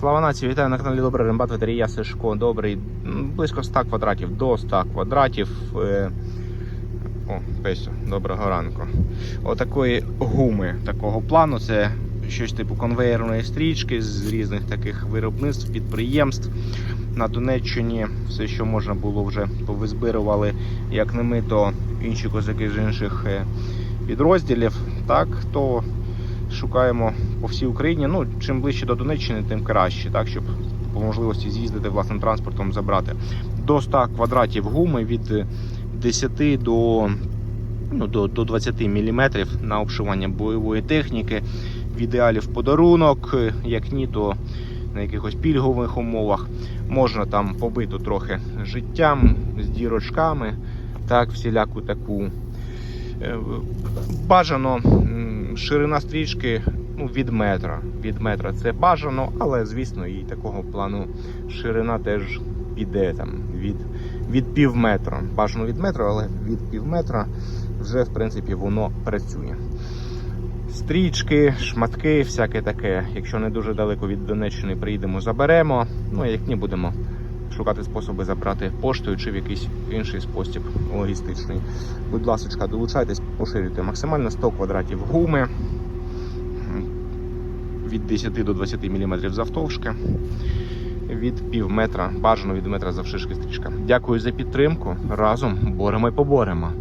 Слава нації, вітаю на каналі Добрий Рембат, ветерій, я Сишко. Добрий, близько 100 квадратів, до 100 квадратів. Е, О, Песю, доброго ранку. Отакої гуми такого плану. Це щось типу конвейерної стрічки з різних таких виробництв, підприємств. На Донеччині все, що можна було, вже повизбирували, як не ми, то інші козаки з інших е, підрозділів. Так, то шукаємо по всій Україні. Ну, чим ближче до Донеччини, тим краще, так, щоб по можливості з'їздити власним транспортом, забрати. До 100 квадратів гуми від 10 до, ну, до, до 20 мм на обшивання бойової техніки. В ідеалі в подарунок, як ні, то на якихось пільгових умовах. Можна там побити трохи життям з дірочками, так, всіляку таку. Е, Бажано ширина стрічки ну, від метра. Від метра це бажано, але звісно, і такого плану ширина теж піде там від, від пів метра. Бажано від метра, але від пів метра вже в принципі воно працює. Стрічки, шматки, всяке таке. Якщо не дуже далеко від Донеччини приїдемо, заберемо. Ну як ні, будемо шукати способи забрати поштою чи в якийсь інший спосіб логістичний. Будь ласка, долучайтесь, поширюйте максимально 100 квадратів гуми від 10 до 20 мм завтовшки, від пів метра, бажано від метра завшишки стрічка. Дякую за підтримку. Разом боремо і поборемо.